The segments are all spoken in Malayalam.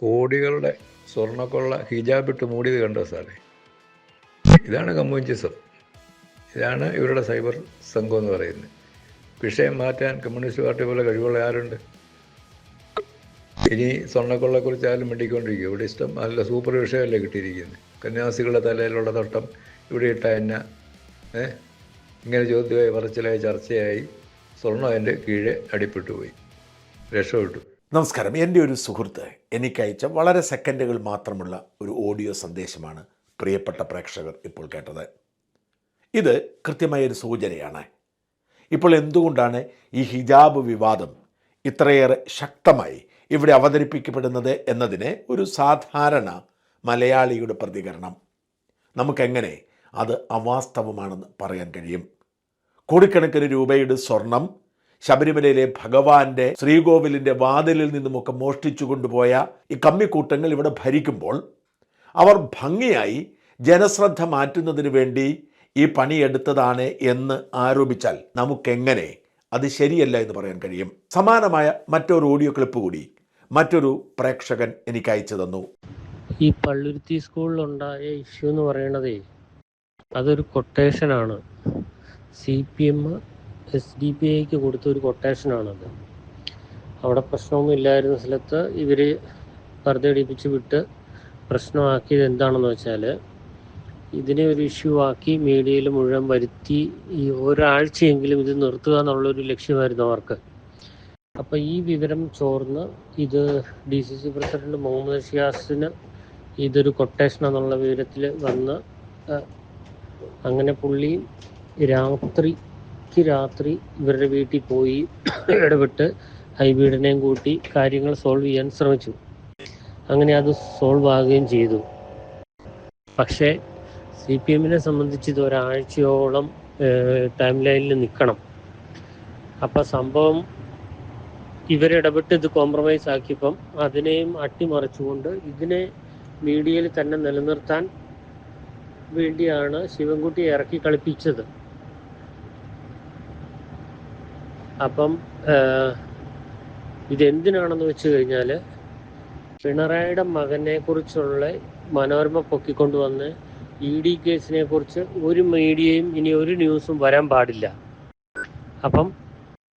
കോടികളുടെ സ്വർണക്കൊള്ള ഹിജാബിട്ട് മൂടിയത് കണ്ടോ സാറേ? ഇതാണ് കമ്മ്യൂണിസം ഇതാണ് ഇവരുടെ സൈബർ സംഘം എന്ന് പറയുന്നത്. വിഷയം മാറ്റാൻ കമ്മ്യൂണിസ്റ്റ് പാർട്ടി പോലെ കഴിവുള്ള ആരുണ്ട്? ഇനി സ്വർണക്കൊള്ളയെക്കുറിച്ച് ആരും മിണ്ടിക്കൊണ്ടിരിക്കും ഇവിടെ ഇഷ്ടം നല്ല സൂപ്പർ വിഷയമല്ലേ കിട്ടിയിരിക്കുന്നത്. കന്യാസികളുടെ തലയിലുള്ള തട്ടം ഇവിടെ ഇട്ട എന്ന ഇങ്ങനെ ചോദ്യമായി പറച്ചിലായി ചർച്ചയായി സ്വർണം അതിന്റെ കീഴെ അടിപ്പെട്ടു പോയി രക്ഷപ്പെട്ടു. നമസ്കാരം. എന്റെ ഒരു സുഹൃത്ത് എനിക്കയച്ച വളരെ സെക്കൻഡുകൾ മാത്രമുള്ള ഒരു ഓഡിയോ സന്ദേശമാണ് പ്രിയപ്പെട്ട പ്രേക്ഷകർ ഇപ്പോൾ കേട്ടത്. ഇത് കൃത്യമായ ഒരു സൂചനയാണ്. ഇപ്പോൾ എന്തുകൊണ്ടാണ് ഈ ഹിജാബ് വിവാദം ഇത്രയേറെ ശക്തമായി ഇവിടെ അവതരിപ്പിക്കപ്പെടുന്നത് എന്നതിന് ഒരു സാധാരണ മലയാളിയുടെ പ്രതികരണം? നമുക്കെങ്ങനെ അത് അവാസ്തവമാണെന്ന് പറയാൻ കഴിയും? കോടിക്കണക്കിന് രൂപയുടെ സ്വർണം ശബരിമലയിലെ ഭഗവാന്റെ ശ്രീകോവിലിന്റെ വാതിലിൽ നിന്നുമൊക്കെ മോഷ്ടിച്ചു കൊണ്ടുപോയ ഈ കമ്മിക്കൂട്ടങ്ങൾ ഇവിടെ ഭരിക്കുമ്പോൾ അവർ ഭംഗിയായി ജനശ്രദ്ധ മാറ്റുന്നതിന് വേണ്ടി ഈ പണിയെടുത്തതാണ് എന്ന് ആരോപിച്ചാൽ നമുക്കെങ്ങനെ അത് ശരിയല്ല എന്ന് പറയാൻ കഴിയും. സമാനമായ മറ്റൊരു ഓഡിയോ ക്ലിപ്പ് കൂടി മറ്റൊരു പ്രേക്ഷകൻ എനിക്ക് അയച്ചു തന്നു. ഈ പള്ളുരുത്തി സ്കൂളിലുണ്ടായ ഇഷ്യൂ എന്ന് പറയണതേ അതൊരു കൊട്ടേഷനാണ്. C P M S D P ഐക്ക് കൊടുത്ത ഒരു കൊട്ടേഷനാണത് അവിടെ പ്രശ്നമൊന്നും ഇല്ലായിരുന്ന സ്ഥലത്ത് ഇവർ വെറുതെ അടിപ്പിച്ച് വിട്ട് പ്രശ്നമാക്കിയത് എന്താണെന്ന് വെച്ചാൽ ഇതിനെ ഒരു ഇഷ്യൂ ആക്കി മീഡിയയിൽ മുഴുവൻ വരുത്തി ഈ ഒരാഴ്ചയെങ്കിലും ഇത് നിർത്തുക എന്നുള്ളൊരു ലക്ഷ്യമായിരുന്നു അവർക്ക്. അപ്പോൾ ഈ വിവരം ചോർന്ന് ഇത് D C C president Mohammad ഷിയാസിന് ഇതൊരു കൊട്ടേഷൻ എന്നുള്ള വിവരത്തിൽ വന്ന് അങ്ങനെ പുള്ളി രാത്രിക്ക് രാത്രി ഇവരുടെ വീട്ടിൽ പോയി ഇടപെട്ട് ഹൈബീഡിനെയും കൂട്ടി കാര്യങ്ങൾ സോൾവ് ചെയ്യാൻ ശ്രമിച്ചു. അങ്ങനെ അത് സോൾവ് ആകുകയും ചെയ്തു. പക്ഷേ സി പി എമ്മിനെ സംബന്ധിച്ച് ഇത് ഒരാഴ്ചയോളം ടൈം ലൈനിൽ നിൽക്കണം. അപ്പം സംഭവം ഇവരിടപെട്ട് ഇത് കോംപ്രമൈസ് ആക്കിയപ്പം അതിനെയും അട്ടിമറിച്ചുകൊണ്ട് ഇതിനെ മീഡിയയിൽ തന്നെ നിലനിർത്താൻ വേണ്ടിയാണ് ശിവൻകുട്ടി ഇറക്കി കളിപ്പിച്ചത്. അപ്പം ഇതെന്തിനാണെന്ന് വെച്ച് കഴിഞ്ഞാൽ പിണറായിയുടെ മകനെ കുറിച്ചുള്ള മനോരമ പൊക്കിക്കൊണ്ടുവന്ന് ഇ ഡി കേസിനെ കുറിച്ച് ഒരു മീഡിയയും ഇനി ഒരു ന്യൂസും വരാൻ പാടില്ല. അപ്പം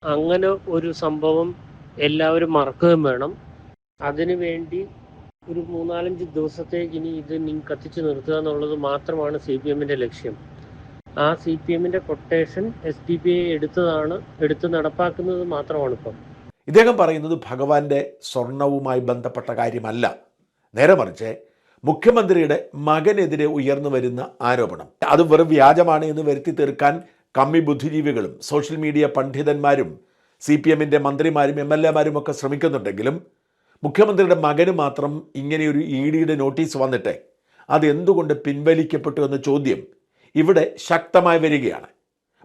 അങ്ങനെ ഒരു സംഭവം എല്ലാവരും മറക്കുകയും വേണം. അതിനു വേണ്ടി ഒരു മൂന്നാലഞ്ച് ദിവസത്തേക്ക് ഇനി ഇത് കത്തിച്ചു നിർത്തുക എന്നുള്ളത് മാത്രമാണ് സി പി എമ്മിന്റെ ലക്ഷ്യം. ആ സി പി എമ്മിന്റെ quotation S D P I എടുത്തതാണ് എടുത്ത് നടപ്പാക്കുന്നത് മാത്രമാണ് ഇപ്പം ഇദ്ദേഹം പറയുന്നത് ഭഗവാന്റെ സ്വർണവുമായി ബന്ധപ്പെട്ട കാര്യമല്ല. നേരെ മറിച്ച് മുഖ്യമന്ത്രിയുടെ മകനെതിരെ ഉയർന്നു വരുന്ന ആരോപണം. അത് വെറും വ്യാജമാണ് എന്ന് വരുത്തി തീർക്കാൻ കമ്മി ബുദ്ധിജീവികളും സോഷ്യൽ മീഡിയ പണ്ഡിതന്മാരും സി പി എമ്മിന്റെ മന്ത്രിമാരും എം എൽ എമാരും ഒക്കെ ശ്രമിക്കുന്നുണ്ടെങ്കിലും മുഖ്യമന്ത്രിയുടെ മകന് മാത്രം ഇങ്ങനെയൊരു ഇ ഡിയുടെ നോട്ടീസ് വന്നിട്ട് അത് എന്തുകൊണ്ട് പിൻവലിക്കപ്പെട്ടു എന്ന ചോദ്യം ഇവിടെ ശക്തമായി വരികയാണ്.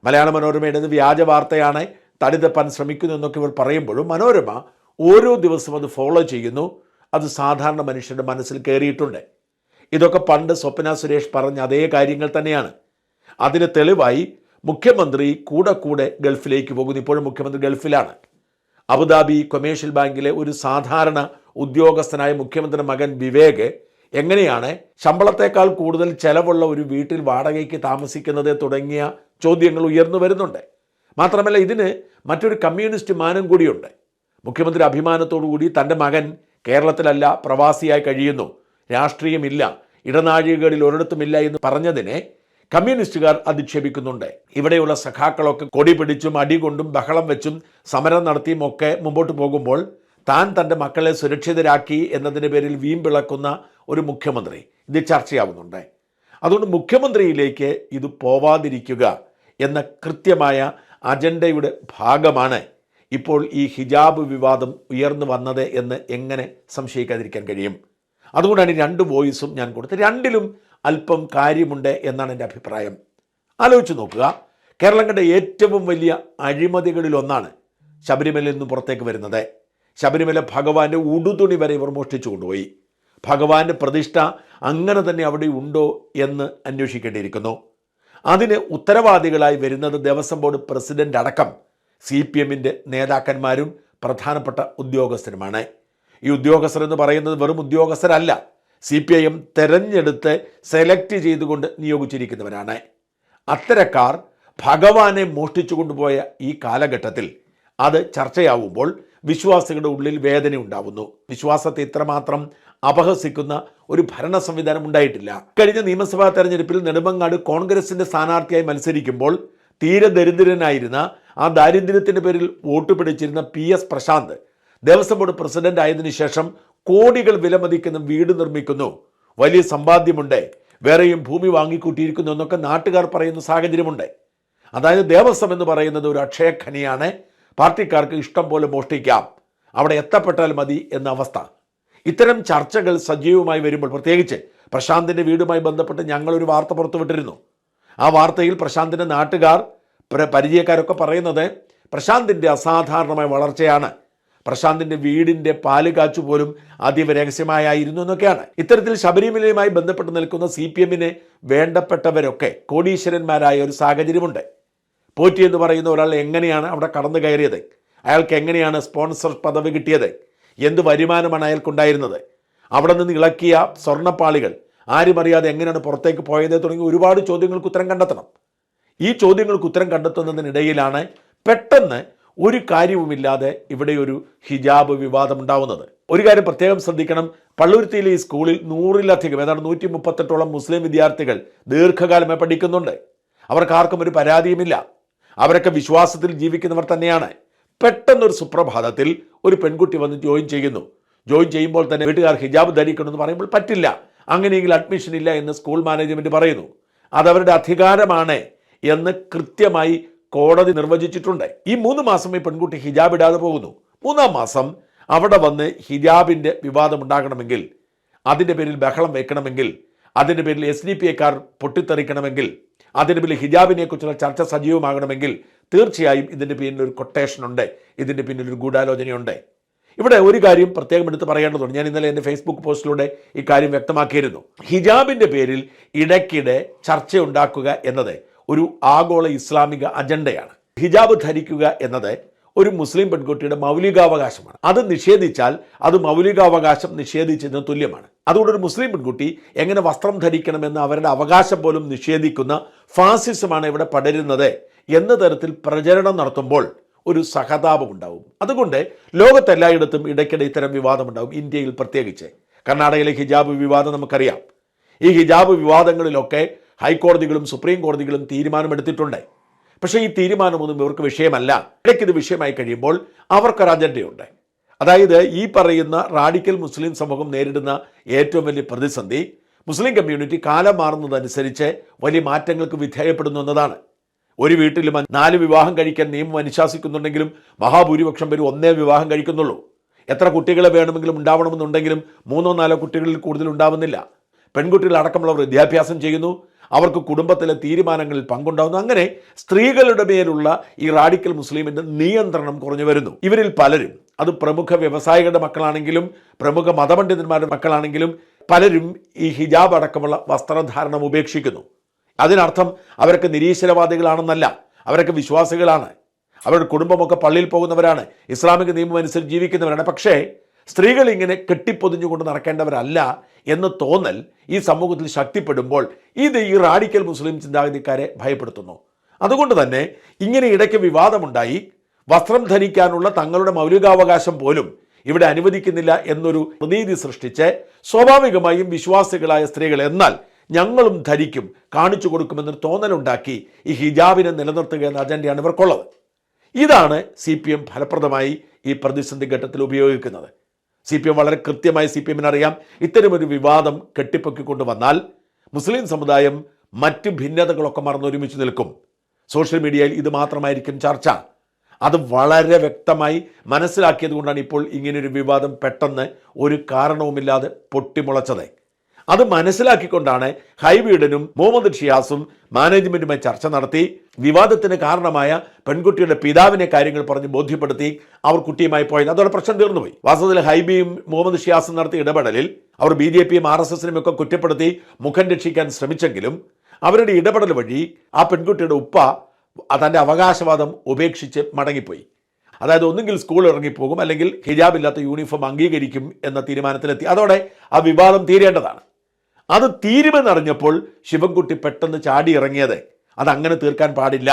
മലയാള മനോരമയുടേത് വ്യാജ വാർത്തയാണ്. തടിതപ്പാൻ ശ്രമിക്കുന്നു എന്നൊക്കെ ഇവർ പറയുമ്പോഴും മനോരമ ഓരോ ദിവസവും അത് ഫോളോ ചെയ്യുന്നു. അത് സാധാരണ മനുഷ്യന്റെ മനസ്സിൽ കയറിയിട്ടുണ്ട്. ഇതൊക്കെ പണ്ട് സ്വപ്ന സുരേഷ് പറഞ്ഞ അതേ കാര്യങ്ങൾ തന്നെയാണ്. അതിന് തെളിവായി മുഖ്യമന്ത്രി കൂടെ കൂടെ ഗൾഫിലേക്ക് പോകുന്നു. ഇപ്പോഴും മുഖ്യമന്ത്രി ഗൾഫിലാണ്. അബുദാബി കൊമേഴ്ഷ്യൽ ബാങ്കിലെ ഒരു സാധാരണ ഉദ്യോഗസ്ഥനായ മുഖ്യമന്ത്രിയുടെ മകൻ വിവേക് എങ്ങനെയാണ് ശമ്പളത്തേക്കാൾ കൂടുതൽ ചെലവുള്ള ഒരു വീട്ടിൽ വാടകയ്ക്ക് താമസിക്കുന്നത് തുടങ്ങിയ ചോദ്യങ്ങൾ ഉയർന്നു വരുന്നുണ്ട്. മാത്രമല്ല ഇതിന് മറ്റൊരു കമ്മ്യൂണിസ്റ്റ് മാനം കൂടിയുണ്ട്. മുഖ്യമന്ത്രി അഭിമാനത്തോടുകൂടി തന്റെ മകൻ കേരളത്തിലല്ല പ്രവാസിയായി കഴിയുന്നു. രാഷ്ട്രീയമില്ല ഇടനാഴികകളിൽ ഒരിടത്തുമില്ല എന്ന് പറഞ്ഞതിനെ കമ്മ്യൂണിസ്റ്റുകാർ അധിക്ഷേപിക്കുന്നുണ്ട്. ഇവിടെയുള്ള സഖാക്കളൊക്കെ കൊടി പിടിച്ചും അടികൊണ്ടും ബഹളം വെച്ചും സമരം നടത്തിയും ഒക്കെ മുമ്പോട്ട് പോകുമ്പോൾ താൻ തന്റെ മക്കളെ സുരക്ഷിതരാക്കി എന്നതിന്റെ പേരിൽ വീമ്പിളക്കുന്ന ഒരു മുഖ്യമന്ത്രി ഇത് ചർച്ചയാവുന്നുണ്ട്. അതുകൊണ്ട് മുഖ്യമന്ത്രിയിലേക്ക് ഇത് പോവാതിരിക്കുക എന്ന കൃത്യമായ അജണ്ടയുടെ ഭാഗമാണ് ഇപ്പോൾ ഈ ഹിജാബ് വിവാദം ഉയർന്നു വന്നത് എന്ന് എങ്ങനെ സംശയിക്കാതിരിക്കാൻ കഴിയും? അതുകൊണ്ടാണ് രണ്ട് വോയിസും ഞാൻ കൊടുത്തത്. രണ്ടിലും അല്പം കാര്യമുണ്ട് എന്നാണ് എന്റെ അഭിപ്രായം. ആലോചിച്ച് നോക്കുക. കേരളം കണ്ട ഏറ്റവും വലിയ അഴിമതികളിലൊന്നാണ് ശബരിമലയിൽ നിന്ന് പുറത്തേക്ക് വരുന്നത്. ശബരിമല ഭഗവാന്റെ ഉടുതുണി വരെ ഇവർ മോഷ്ടിച്ചു കൊണ്ടുപോയി. ഭഗവാന്റെ പ്രതിഷ്ഠ അങ്ങനെ തന്നെ അവിടെ ഉണ്ടോ എന്ന് അന്വേഷിക്കേണ്ടിയിരിക്കുന്നു. അതിന് ഉത്തരവാദികളായി വരുന്നത് ദേവസ്വം ബോർഡ് പ്രസിഡന്റ് അടക്കം സി പി എമ്മിന്റെ നേതാക്കന്മാരും പ്രധാനപ്പെട്ട ഉദ്യോഗസ്ഥരുമാണ്. ഈ ഉദ്യോഗസ്ഥർ എന്ന് പറയുന്നത് വെറും ഉദ്യോഗസ്ഥരല്ല സി പി ഐ എം തെരഞ്ഞെടുത്ത് സെലക്ട് ചെയ്തുകൊണ്ട് നിയോഗിച്ചിരിക്കുന്നവരാണ്. അത്തരക്കാർ ഭഗവാനെ മോഷ്ടിച്ചു കൊണ്ടുപോയ ഈ കാലഘട്ടത്തിൽ അത് ചർച്ചയാവുമ്പോൾ വിശ്വാസികളുടെ ഉള്ളിൽ വേദന ഉണ്ടാവുന്നു. വിശ്വാസത്തെ ഇത്രമാത്രം അപഹസിക്കുന്ന ഒരു ഭരണ സംവിധാനം ഉണ്ടായിട്ടില്ല. കഴിഞ്ഞ നിയമസഭാ തെരഞ്ഞെടുപ്പിൽ നെടുമങ്ങാട് കോൺഗ്രസിന്റെ സ്ഥാനാർത്ഥിയായി മത്സരിക്കുമ്പോൾ തീരെ ദരിദ്രനായിരുന്ന ആ ദാരിദ്ര്യത്തിന്റെ പേരിൽ vote പിടിച്ചിരുന്ന P S Prasanth Devaswom board president ആയതിനു ശേഷം കോടികൾ വിലമതിക്കുന്ന വീട് നിർമ്മിക്കുന്നു. വലിയ സമ്പാദ്യമുണ്ട്. വേറെയും ഭൂമി വാങ്ങിക്കൂട്ടിയിരിക്കുന്നു എന്നൊക്കെ നാട്ടുകാർ പറയുന്ന സാഹചര്യമുണ്ട്. അതായത് ദേവസ്വം എന്ന് പറയുന്നത് ഒരു അക്ഷയഖനിയാണ്. പാർട്ടിക്കാർക്ക് ഇഷ്ടം പോലെ മോഷ്ടിക്കാം. അവിടെ എത്തപ്പെട്ടാൽ മതി എന്ന അവസ്ഥ. ഇത്തരം ചർച്ചകൾ സജീവമായി വരുമ്പോൾ പ്രത്യേകിച്ച് പ്രശാന്തിന്റെ വീടുമായി ബന്ധപ്പെട്ട് ഞങ്ങളൊരു വാർത്ത പുറത്തുവിട്ടിരുന്നു. ആ വാർത്തയിൽ പ്രശാന്തിന്റെ നാട്ടുകാർ പ്ര- പരിചയക്കാരൊക്കെ പറയുന്നത് പ്രശാന്തിന്റെ അസാധാരണമായ വളർച്ചയാണ്. പ്രശാന്തിന്റെ വീടിന്റെ പാൽ കാച്ചു പോലും അതീവ രഹസ്യമായിരുന്നു എന്നൊക്കെയാണ്. ഇത്തരത്തിൽ ശബരിമലയുമായി ബന്ധപ്പെട്ട് നിൽക്കുന്ന സി പി എമ്മിന് വേണ്ടപ്പെട്ടവരൊക്കെ കോടീശ്വരന്മാരായ ഒരു സാഹചര്യമുണ്ട്. പോറ്റി എന്ന് പറയുന്ന ഒരാൾ എങ്ങനെയാണ് അവിടെ കടന്നു കയറിയത്? അയാൾക്ക് എങ്ങനെയാണ് സ്പോൺസർ പദവി കിട്ടിയത്? എന്ത് വരുമാനമാണ് അയാൾക്കുണ്ടായിരുന്നത്? അവിടെ നിന്ന് ഇളക്കിയ സ്വർണപ്പാളികൾ ആരും അറിയാതെ എങ്ങനെയാണ് പുറത്തേക്ക് പോയത് തുടങ്ങി ഒരുപാട് ചോദ്യങ്ങൾക്ക് ഉത്തരം കണ്ടെത്തണം. ഈ ചോദ്യങ്ങൾക്ക് ഉത്തരം കണ്ടെത്തുന്നതിനിടയിലാണ് പെട്ടെന്ന് ഒരു കാര്യവുമില്ലാതെ ഇവിടെ ഒരു ഹിജാബ് വിവാദം ഉണ്ടാവുന്നത്. ഒരു കാര്യം പ്രത്യേകം ശ്രദ്ധിക്കണം. പള്ളുരുത്തിയിലെ ഈ സ്കൂളിൽ നൂറിലധികം ഏതാണ്ട് നൂറ്റി മുപ്പത്തെട്ടോളം മുസ്ലിം വിദ്യാർത്ഥികൾ ദീർഘകാലമായി പഠിക്കുന്നുണ്ട്. അവർക്ക് ആർക്കും ഒരു പരാതിയുമില്ല. അവരൊക്കെ വിശ്വാസത്തിൽ ജീവിക്കുന്നവർ തന്നെയാണ്. പെട്ടെന്നൊരു സുപ്രഭാതത്തിൽ ഒരു പെൺകുട്ടി വന്ന് ജോയിൻ ചെയ്യുന്നു. ജോയിൻ ചെയ്യുമ്പോൾ തന്നെ വീട്ടുകാർ ഹിജാബ് ധരിക്കണമെന്ന് പറയുമ്പോൾ പറ്റില്ല. അങ്ങനെയെങ്കിൽ അഡ്മിഷൻ ഇല്ല എന്ന് സ്കൂൾ മാനേജ്മെന്റ് പറയുന്നു. അതവരുടെ അധികാരമാണ് എന്ന് കൃത്യമായി കോടതി നിർവചിച്ചിട്ടുണ്ട്. ഈ മൂന്ന് മാസം ഈ പെൺകുട്ടി ഹിജാബ് ഇടാതെ പോകുന്നു. മൂന്നാം മാസം അവിടെ വന്ന് ഹിജാബിന്റെ വിവാദം ഉണ്ടാകണമെങ്കിൽ അതിന്റെ പേരിൽ ബഹളം വെക്കണമെങ്കിൽ അതിന്റെ പേരിൽ എസ് ഡി പി എക്കാർ പൊട്ടിത്തെറിക്കണമെങ്കിൽ അതിന്റെ പിന്നിൽ ഹിജാബിനെ കുറിച്ചുള്ള ചർച്ച സജീവമാകണമെങ്കിൽ തീർച്ചയായും ഇതിന്റെ പിന്നിൽ ഒരു കൊട്ടേഷൻ ഉണ്ട്. ഇതിന്റെ പിന്നിൽ ഒരു ഗൂഢാലോചനയുണ്ട്. ഇവിടെ ഒരു കാര്യം പ്രത്യേകം എടുത്ത് പറയേണ്ടതുണ്ട്. ഞാൻ ഇന്നലെ എന്റെ ഫേസ്ബുക്ക് പോസ്റ്റിലൂടെ ഈ കാര്യം വ്യക്തമാക്കിയിരുന്നു. ഹിജാബിന്റെ പേരിൽ ഇടയ്ക്കിടെ ചർച്ച ഉണ്ടാക്കുക എന്നത് ഒരു ആഗോള ഇസ്ലാമിക അജണ്ടയാണ്. ഹിജാബ് ധരിക്കുക എന്നത് ഒരു മുസ്ലിം പെൺകുട്ടിയുടെ മൗലികാവകാശമാണ്. അത് നിഷേധിച്ചാൽ അത് മൗലികാവകാശം നിഷേധിച്ചതിന് തുല്യമാണ്. അതുകൊണ്ട് ഒരു മുസ്ലിം പെൺകുട്ടി എങ്ങനെ വസ്ത്രം ധരിക്കണമെന്ന് അവരുടെ അവകാശം പോലും നിഷേധിക്കുന്ന ഫാസിസമാണ് ഇവിടെ പടരുന്നത് എന്ന തരത്തിൽ പ്രചരണം നടത്തുമ്പോൾ ഒരു സഹതാപം ഉണ്ടാവും അതുകൊണ്ട് ലോകത്തെല്ലായിടത്തും ഇടയ്ക്കിടെ ഇത്തരം വിവാദമുണ്ടാവും ഇന്ത്യയിൽ പ്രത്യേകിച്ച്. കർണാടകയിലെ ഹിജാബ് വിവാദം നമുക്കറിയാം. ഈ ഹിജാബ് വിവാദങ്ങളിലൊക്കെ ഹൈക്കോടതികളും സുപ്രീം കോടതികളും തീരുമാനമെടുത്തിട്ടുണ്ട്. പക്ഷേ ഈ തീരുമാനമൊന്നും ഇവർക്ക് വിഷയമല്ല. ഇടയ്ക്ക് ഇത് വിഷയമായി കഴിയുമ്പോൾ അവർക്കൊരു അജണ്ടയുണ്ട് അതായത് ഈ പറയുന്ന റാഡിക്കൽ മുസ്ലിം സമൂഹം നേരിടുന്ന ഏറ്റവും വലിയ പ്രതിസന്ധി മുസ്ലിം കമ്മ്യൂണിറ്റി കാലം മാറുന്നതനുസരിച്ച് വലിയ മാറ്റങ്ങൾക്ക് വിധേയപ്പെടുന്നു എന്നതാണ്. ഒരു വീട്ടിലും നാല് വിവാഹം കഴിക്കാൻ നിയമം അനുശാസിക്കുന്നുണ്ടെങ്കിലും മഹാഭൂരിപക്ഷം പേരും ഒന്നേ വിവാഹം കഴിക്കുന്നുള്ളൂ. എത്ര കുട്ടികളെ വേണമെങ്കിലും ഉണ്ടാവണമെന്നുണ്ടെങ്കിലും മൂന്നോ നാലോ കുട്ടികളിൽ കൂടുതൽ ഉണ്ടാവുന്നില്ല. പെൺകുട്ടികൾ അടക്കമുള്ളവർ വിദ്യാഭ്യാസം ചെയ്യുന്നു അവർക്ക് കുടുംബത്തിലെ തീരുമാനങ്ങളിൽ പങ്കുണ്ടാവുന്നു. അങ്ങനെ സ്ത്രീകളുടെ മേലുള്ള ഈ റാഡിക്കൽ മുസ്ലിമിന്റെ നിയന്ത്രണം കുറഞ്ഞു വരുന്നു. ഇവരിൽ പലരും അത് പ്രമുഖ വ്യവസായികളുടെ മക്കളാണെങ്കിലും പ്രമുഖ മതപണ്ഡിതന്മാരുടെ മക്കളാണെങ്കിലും പലരും ഈ ഹിജാബ് അടക്കമുള്ള വസ്ത്രധാരണം ഉപേക്ഷിക്കുന്നു. അതിനർത്ഥം അവരൊക്കെ നിരീശ്വരവാദികളാണെന്നല്ല അവരൊക്കെ വിശ്വാസികളാണ്. അവരുടെ കുടുംബമൊക്കെ പള്ളിയിൽ പോകുന്നവരാണ് ഇസ്ലാമിക നിയമം അനുസരിച്ച് ജീവിക്കുന്നവരാണ്. പക്ഷേ സ്ത്രീകൾ ഇങ്ങനെ കെട്ടിപ്പൊതിഞ്ഞുകൊണ്ട് നടക്കേണ്ടവരല്ല എന്ന് തോന്നൽ ഈ സമൂഹത്തിൽ ശക്തിപ്പെടുമ്പോൾ ഇത് ഈ റാഡിക്കൽ മുസ്ലിം ചിന്താഗതിക്കാരെ ഭയപ്പെടുത്തുന്നു. അതുകൊണ്ട് തന്നെ ഇങ്ങനെ ഇടയ്ക്ക് വിവാദമുണ്ടായി. വസ്ത്രം ധരിക്കാനുള്ള തങ്ങളുടെ മൗലികാവകാശം പോലും ഇവിടെ അനുവദിക്കുന്നില്ല എന്നൊരു പ്രതീതി സൃഷ്ടിച്ച് സ്വാഭാവികമായും വിശ്വാസികളായ സ്ത്രീകൾ എന്നാൽ ഞങ്ങളും ധരിക്കും കാണിച്ചു കൊടുക്കുമെന്നൊരു തോന്നലുണ്ടാക്കി ഈ ഹിജാബിനെ നിലനിർത്തുക എന്ന അജണ്ടയാണ് ഇവർക്കുള്ളത്. ഇതാണ് സി പി എം ഫലപ്രദമായി ഈ പ്രതിസന്ധി ഘട്ടത്തിൽ ഉപയോഗിക്കുന്നത്. സി പി എം വളരെ കൃത്യമായി സി പി എമ്മിന് അറിയാം. ഇത്തരമൊരു വിവാദം കെട്ടിപ്പൊക്കിക്കൊണ്ട് വന്നാൽ മുസ്ലിം സമുദായം മറ്റ് ഭിന്നതകളൊക്കെ മറന്ന് ഒരുമിച്ച് നിൽക്കും. സോഷ്യൽ മീഡിയയിൽ ഇത് മാത്രമായിരിക്കും ചർച്ച. അത് വളരെ വ്യക്തമായി മനസ്സിലാക്കിയത് കൊണ്ടാണ് ഇപ്പോൾ ഇങ്ങനൊരു വിവാദം പെട്ടെന്ന് ഒരു കാരണവുമില്ലാതെ പൊട്ടിമുളച്ചത്. അത് മനസ്സിലാക്കിക്കൊണ്ടാണ് ഹൈബീഡനും മുഹമ്മദ് ഷിയാസും മാനേജ്മെന്റുമായി ചർച്ച നടത്തി. വിവാദത്തിന് കാരണമായ പെൺകുട്ടിയുടെ പിതാവിനെ കാര്യങ്ങൾ പറഞ്ഞ് ബോധ്യപ്പെടുത്തി അവർ കുട്ടിയുമായി പോയത് അതോടെ പ്രശ്നം തീർന്നുപോയി. വാസ്തവത്തിൽ ഹൈബിയും മുഹമ്മദ് ഷിയാസും നടത്തിയ ഇടപെടലിൽ അവർ ബി ജെ പിയും ആർ എസ് എസിനും ഒക്കെ കുറ്റപ്പെടുത്തി മുഖം രക്ഷിക്കാൻ ശ്രമിച്ചെങ്കിലും അവരുടെ ഇടപെടൽ വഴി ആ പെൺകുട്ടിയുടെ ഉപ്പ തന്റെ അവകാശവാദം ഉപേക്ഷിച്ച് മടങ്ങിപ്പോയി. അതായത് ഒന്നുകിൽ സ്കൂൾ ഇറങ്ങിപ്പോകും അല്ലെങ്കിൽ ഹിജാബില്ലാത്ത യൂണിഫോം അംഗീകരിക്കും എന്ന തീരുമാനത്തിലെത്തി. അതോടെ ആ വിവാദം തീരേണ്ടതാണ്. അത് തീരുമെന്നറിഞ്ഞപ്പോൾ ശിവൻകുട്ടി പെട്ടെന്ന് ചാടി ഇറങ്ങിയത്. അത് അങ്ങനെ തീർക്കാൻ പാടില്ല.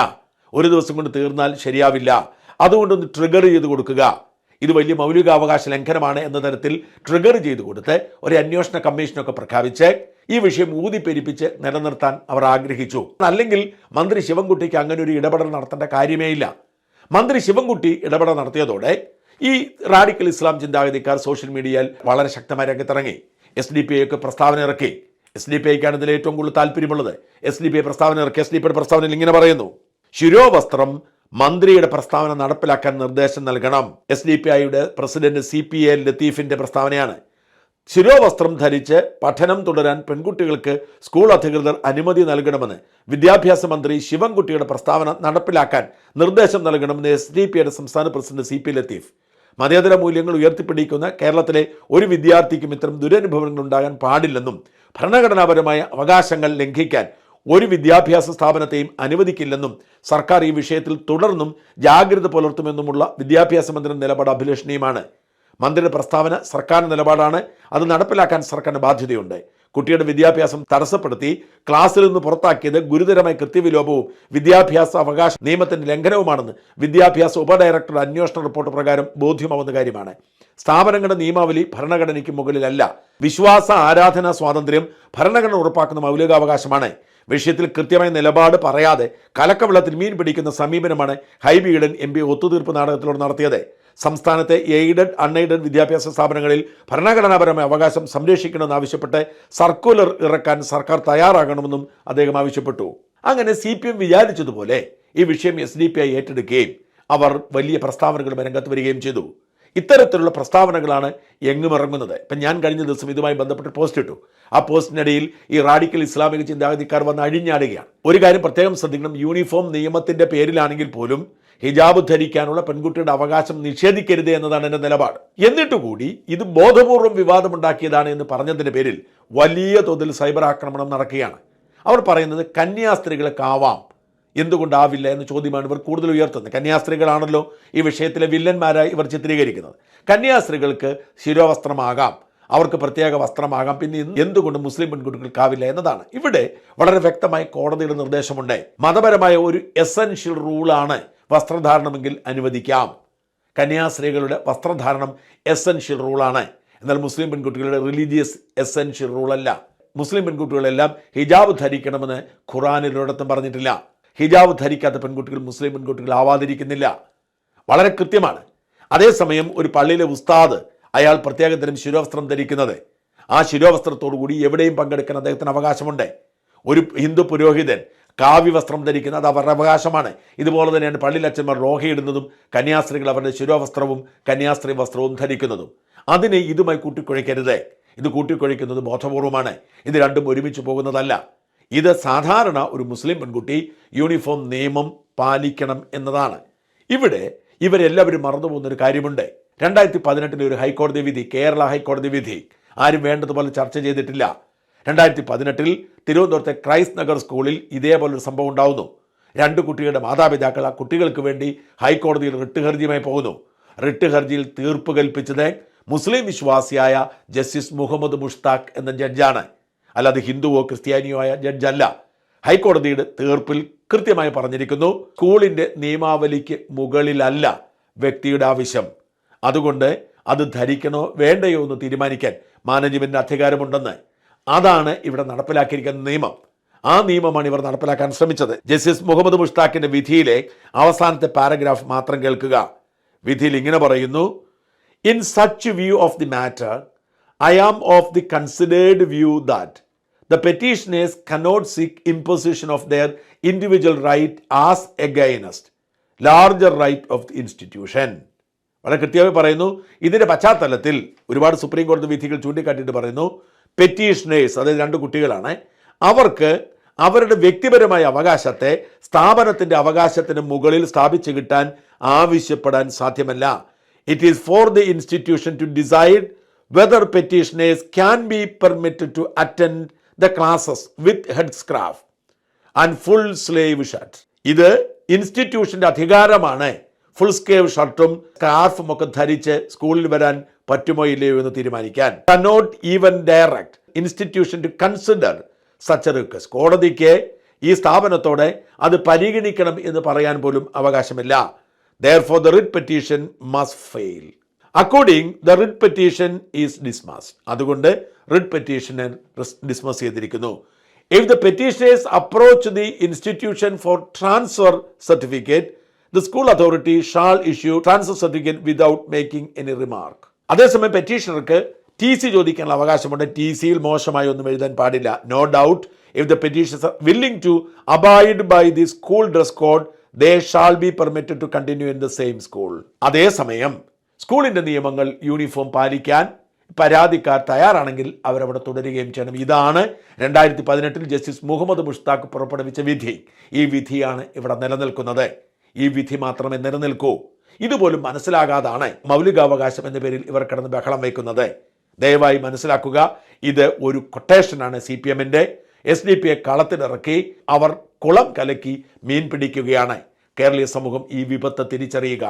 ഒരു ദിവസം കൊണ്ട് തീർന്നാൽ ശരിയാവില്ല. അതുകൊണ്ടൊന്ന് ട്രിഗർ ചെയ്ത് കൊടുക്കുക. ഇത് വലിയ മൗലികാവകാശ ലംഘനമാണ് എന്ന തരത്തിൽ ട്രിഗർ ചെയ്ത് കൊടുത്ത് ഒരു അന്വേഷണ കമ്മീഷനൊക്കെ പ്രഖ്യാപിച്ച് ഈ വിഷയം ഊതിപ്പെരിപ്പിച്ച് നിലനിർത്താൻ അവർ ആഗ്രഹിച്ചു. അല്ലെങ്കിൽ മന്ത്രി ശിവൻകുട്ടിക്ക് അങ്ങനെ ഒരു ഇടപെടൽ നടത്തേണ്ട കാര്യമേ ഇല്ല. മന്ത്രി ശിവൻകുട്ടി ഇടപെടൽ നടത്തിയതോടെ ഈ റാഡിക്കൽ ഇസ്ലാം ചിന്താഗതിക്കാർ സോഷ്യൽ മീഡിയയിൽ വളരെ ശക്തമായി രംഗത്തിറങ്ങി. എസ് ഡി പി ഐക്ക് പ്രസ്താവന ഇറക്കി. എസ് ഡി പി ഐക്കാണ് ഇതിൽ ഏറ്റവും കൂടുതൽ താല്പര്യമുള്ളത്. എസ് ഡി പി ഐ പ്രസ്താവന ഇറക്കി. എസ് ഡി പി ഐ പ്രസ്താവനയിൽ ഇങ്ങനെ പറയുന്നു. ശിരോവസ്ത്രം മന്ത്രിയുടെ പ്രസ്താവന നടപ്പിലാക്കാൻ നിർദ്ദേശം നൽകണം. എസ് ഡി പി ഐയുടെ പ്രസിഡന്റ് സി പി എ ലത്തീഫിന്റെ പ്രസ്താവനയാണ്. ശിരോവസ്ത്രം ധരിച്ച് പഠനം തുടരാൻ പെൺകുട്ടികൾക്ക് സ്കൂൾ അധികൃതർ അനുമതി നൽകണമെന്ന് വിദ്യാഭ്യാസ മന്ത്രി ശിവൻകുട്ടിയുടെ പ്രസ്താവന നടപ്പിലാക്കാൻ നിർദ്ദേശം നൽകണമെന്ന് എസ് ഡി പി ഐയുടെ സംസ്ഥാന പ്രസിഡന്റ് സി പി ലത്തീഫ്. മതേതര മൂല്യങ്ങൾ ഉയർത്തിപ്പിടിക്കുന്ന കേരളത്തിലെ ഒരു വിദ്യാർത്ഥിക്കും ഇത്തരം ദുരനുഭവങ്ങൾ ഉണ്ടാകാൻ പാടില്ലെന്നും ഭരണഘടനാപരമായ അവകാശങ്ങൾ ലംഘിക്കാൻ ഒരു വിദ്യാഭ്യാസ സ്ഥാപനത്തെയും അനുവദിക്കില്ലെന്നും സർക്കാർ ഈ വിഷയത്തിൽ തുടർന്നും ജാഗ്രത പുലർത്തുമെന്നുമുള്ള വിദ്യാഭ്യാസ മന്ത്രിയുടെ നിലപാട് അഭിലഷണീയമാണ്. മന്ത്രിയുടെ പ്രസ്താവന സർക്കാരിന്റെ നിലപാടാണ്. അത് നടപ്പിലാക്കാൻ സർക്കാരിന് ബാധ്യതയുണ്ട്. കുട്ടിയുടെ വിദ്യാഭ്യാസം തടസ്സപ്പെടുത്തി ക്ലാസ്സിൽ നിന്ന് പുറത്താക്കിയത് ഗുരുതരമായ കൃത്യവിലോപവും വിദ്യാഭ്യാസ അവകാശ നിയമത്തിന്റെ ലംഘനവുമാണെന്ന് വിദ്യാഭ്യാസ ഉപഡയറക്ടറുടെ അന്വേഷണ റിപ്പോർട്ട് പ്രകാരം ബോധ്യമാവുന്ന കാര്യമാണ്. സ്ഥാപനങ്ങളുടെ നിയമാവലി ഭരണഘടനയ്ക്ക് മുകളിലല്ല. വിശ്വാസ ആരാധന സ്വാതന്ത്ര്യം ഭരണഘടന ഉറപ്പാക്കുന്ന മൗലികാവകാശമാണ്. വിഷയത്തിൽ കൃത്യമായ നിലപാട് പറയാതെ കലക്കവെള്ളത്തിൽ മീൻ പിടിക്കുന്ന സമീപനമാണ് ഹൈബി ഈഡൻ എം പി ഒത്തുതീർപ്പ് നാടകത്തിലൂടെ നടത്തിയത്. സംസ്ഥാനത്തെ എയ്ഡഡ് അൺഎയ്ഡഡ് വിദ്യാഭ്യാസ സ്ഥാപനങ്ങളിൽ ഭരണഘടനാപരമായ അവകാശം സംരക്ഷിക്കണമെന്നാവശ്യപ്പെട്ട് സർക്കുലർ ഇറക്കാൻ സർക്കാർ തയ്യാറാകണമെന്നും അദ്ദേഹം ആവശ്യപ്പെട്ടു. അങ്ങനെ സി പി എം വിചാരിച്ചതുപോലെ ഈ വിഷയം എസ് ഡി പി ഐ ഏറ്റെടുക്കുകയും അവർ വലിയ പ്രസ്താവനകളുമായി രംഗത്ത് വരികയും ചെയ്തു. ഇത്തരത്തിലുള്ള പ്രസ്താവനകളാണ് എങ്ങും ഇറങ്ങുന്നത്. ഇപ്പം ഞാൻ കഴിഞ്ഞ ദിവസം ഇതുമായി ബന്ധപ്പെട്ട് പോസ്റ്റ് ഇട്ടു. ആ പോസ്റ്റിനിടയിൽ ഈ റാഡിക്കൽ ഇസ്ലാമിക ചിന്താഗതിക്കാർ വന്ന് അഴിഞ്ഞാടുകയാണ്. ഒരു കാര്യം പ്രത്യേകം ശ്രദ്ധിക്കണം. യൂണിഫോം നിയമത്തിന്റെ പേരിലാണെങ്കിൽ പോലും ഹിജാബ് ധരിക്കാനുള്ള പെൺകുട്ടിയുടെ അവകാശം നിഷേധിക്കരുത് എന്നതാണ് എന്റെ നിലപാട്. എന്നിട്ട് കൂടി ഇത് ബോധപൂർവം വിവാദമുണ്ടാക്കിയതാണ് എന്ന് പറഞ്ഞതിന്റെ പേരിൽ വലിയ തോതിൽ സൈബർ ആക്രമണം നടക്കുകയാണ്. അവർ പറയുന്നത് കന്യാസ്ത്രീകൾക്കാവാം എന്തുകൊണ്ടാവില്ല എന്ന ചോദ്യമാണ് ഇവർ കൂടുതൽ ഉയർത്തുന്നത്. കന്യാസ്ത്രീകളാണല്ലോ ഈ വിഷയത്തിലെ വില്ലന്മാരായി ഇവർ ചിത്രീകരിക്കുന്നത്. കന്യാസ്ത്രീകൾക്ക് ശിരോവസ്ത്രമാകാം. അവർക്ക് പ്രത്യേക വസ്ത്രമാകാം. പിന്നെ എന്തുകൊണ്ട് മുസ്ലിം പെൺകുട്ടികൾക്കാവില്ല എന്നതാണ്. ഇവിടെ വളരെ വ്യക്തമായി കോടതിയുടെ നിർദ്ദേശമുണ്ട് മതപരമായ ഒരു എസൻഷ്യൽ റൂളാണ് വസ്ത്രധാരണമെങ്കിൽ അനുവദിക്കാം. കന്യാസ്ത്രീകളുടെ വസ്ത്രധാരണം എസെൻഷ്യൽ റൂളാണ് എന്നാൽ മുസ്ലിം പെൺകുട്ടികളുടെ റിലീജിയസ് എസൻഷ്യൽ റൂളല്ല മുസ്ലിം പെൺകുട്ടികളെല്ലാം ഹിജാബ് ധരിക്കണമെന്ന് ഖുറാനിൽ ഒരിടത്തും പറഞ്ഞിട്ടില്ല. ഹിജാബ് ധരിക്കാത്ത പെൺകുട്ടികൾ മുസ്ലിം പെൺകുട്ടികൾ ആവാതിരിക്കുന്നില്ല വളരെ കൃത്യമാണ്. അതേസമയം ഒരു പള്ളിയിലെ ഉസ്താദ് അയാൾ പ്രത്യേകതരം ശിരോവസ്ത്രം ധരിക്കുന്നത്. ആ ശിരോവസ്ത്രത്തോടു കൂടി എവിടെയും പങ്കെടുക്കാൻ അദ്ദേഹത്തിന് അവകാശമുണ്ട്. ഒരു ഹിന്ദു പുരോഹിതൻ കാവ്യവസ്ത്രം ധരിക്കുന്നത് അത് അവരുടെ അവകാശമാണ്. ഇതുപോലെ തന്നെയാണ് പള്ളിയിലച്ഛന്മാർ രോഹയിടുന്നതും കന്യാസ്ത്രീകൾ അവരുടെ ശിരോവസ്ത്രവും കന്യാസ്ത്രീ വസ്ത്രവും ധരിക്കുന്നതും. അതിനെ ഇതുമായി കൂട്ടിക്കുഴയ്ക്കരുത് ഇത് കൂട്ടിക്കുഴയ്ക്കുന്നത് ബോധപൂർവമാണ്. ഇത് രണ്ടും ഒരുമിച്ച് പോകുന്നതല്ല. ഇത് സാധാരണ ഒരു മുസ്ലിം പെൺകുട്ടി യൂണിഫോം നിയമം പാലിക്കണം എന്നതാണ്. ഇവിടെ ഇവരെല്ലാവരും ഒരു കാര്യമുണ്ട്. രണ്ടായിരത്തി പതിനെട്ടിലെ ഒരു ഹൈക്കോടതി വിധി കേരള ഹൈക്കോടതി വിധി. ആരും വേണ്ടതുപോലെ ചർച്ച ചെയ്തിട്ടില്ല. രണ്ടായിരത്തി പതിനെട്ടിൽ തിരുവനന്തപുരത്തെ ക്രൈസ്റ്റ് നഗർ സ്കൂളിൽ ഇതേപോലൊരു സംഭവം ഉണ്ടാവുന്നു. രണ്ട് കുട്ടികളുടെ മാതാപിതാക്കൾ ആ കുട്ടികൾക്ക് വേണ്ടി ഹൈക്കോടതിയിൽ റിട്ട് ഹർജിയുമായി പോകുന്നു. റിട്ട് ഹർജിയിൽ തീർപ്പ് കൽപ്പിച്ചത് മുസ്ലിം വിശ്വാസിയായ ജസ്റ്റിസ് മുഹമ്മദ് മുഷ്താഖ് എന്ന ജഡ്ജാണ്. അല്ലാതെ ഹിന്ദുവോ ക്രിസ്ത്യാനിയോ ആയ ജഡ്ജല്ല. ഹൈക്കോടതിയുടെ തീർപ്പിൽ കൃത്യമായി പറഞ്ഞിരിക്കുന്നു സ്കൂളിന്റെ നിയമാവലിക്ക് മുകളിലല്ല വ്യക്തിയുടെ ആവശ്യം. അതുകൊണ്ട് അത് ധരിക്കണോ വേണ്ടയോ എന്ന് തീരുമാനിക്കാൻ മാനേജ്മെന്റിന് അധികാരമുണ്ടെന്ന് അതാണ് ഇവിടെ നടപ്പിലാക്കിയിരിക്കുന്ന നിയമം. ആ നിയമമാണ് ഇവർ നടപ്പിലാക്കാൻ ശ്രമിച്ചത്. ജസ്റ്റിസ് മുഹമ്മദ് മുഷ്താഖിന്റെ വിധിയിലെ അവസാനത്തെ പാരഗ്രാഫ് മാത്രം കേൾക്കുക. വിധിയിൽ ഇങ്ങനെ പറയുന്നു in such view of the matter I am of the considered view that the petitioners cannot seek imposition of their individual right as against larger right of the institution വളരെ കൃത്യമായി പറയുന്നു. ഇതിന്റെ പശ്ചാത്തലത്തിൽ ഒരുപാട് സുപ്രീം കോടതി വിധികൾ ചൂണ്ടിക്കാട്ടിയിട്ട് പറയുന്നു പെറ്റീഷനേഴ്സ് അതായത് രണ്ട് കുട്ടികളാണ് അവർക്ക് അവരുടെ വ്യക്തിപരമായ അവകാശത്തെ സ്ഥാപനത്തിന്റെ അവകാശത്തിന് മുകളിൽ സ്ഥാപിച്ചു കിട്ടാൻ ആവശ്യപ്പെടാൻ സാധ്യമല്ല. It is for the institution to decide whether petitioners can be permitted to attend the classes with head scarf and full sleeve shirt ഇത് ഇൻസ്റ്റിറ്റ്യൂഷന്റെ അധികാരമാണ്. ഫുൾ സ്കേവ് ഷർട്ടും സ്കാർഫും ഒക്കെ ധരിച്ച് സ്കൂളിൽ വരാൻ പറ്റുമോ ഇല്ലയോ എന്ന് തീരുമാനിക്കാൻ. Cannot even direct institution to consider such request കോടതിക്ക് ഈ സ്ഥാപനത്തോടെ അത് പരിഗണിക്കണം എന്ന് പറയാൻ പോലും അവകാശമില്ല. Therefore the writ petition must fail according the writ petition is dismiss അതുകൊണ്ട് റിട്ട് പെറ്റീഷനെ ഡിസ്മസ് ചെയ്തിരിക്കുന്നു. If the petitioners approach the institution for transfer certificate the school authority shall issue transfer certificate without making any remark അതേസമയം പെറ്റീഷണർക്ക് ടി സി ചോദിക്കാനുള്ള അവകാശമുണ്ട്. ടി സിയിൽ മോശമായി ഒന്നും എഴുതാൻ പാടില്ല. No doubt if the petitions willing to abide by the school dress code they shall be permitted to continue in the same school അതേസമയം സ്കൂളിന്റെ നിയമങ്ങൾ യൂണിഫോം പാലിക്കാൻ പരാതിക്കാർ തയ്യാറാണെങ്കിൽ അവരവിടെ തുടരുകയും ചെയ്യണം. ഇതാണ് രണ്ടായിരത്തി പതിനെട്ടിൽ ജസ്റ്റിസ് മുഹമ്മദ് മുഷ്താഖ് പുറപ്പെടുവിച്ച വിധി. ഈ വിധിയാണ് ഇവിടെ നിലനിൽക്കുന്നത്. ഈ വിധി മാത്രമേ നിലനിൽക്കൂ. ഇതുപോലും മനസ്സിലാകാതാണ് മൗലികാവകാശം എന്ന പേരിൽ ഇവർ കിടന്ന് ബഹളം വയ്ക്കുന്നത്. ദയവായി മനസ്സിലാക്കുക ഇത് ഒരു കൊട്ടേഷനാണ് സി പി എമ്മിന്റെ എസ് ഡി പി എ കളത്തിലിറക്കി അവർ കുളം കലക്കി മീൻ പിടിക്കുകയാണ്. കേരളീയ സമൂഹം ഈ വിപത്ത് തിരിച്ചറിയുക.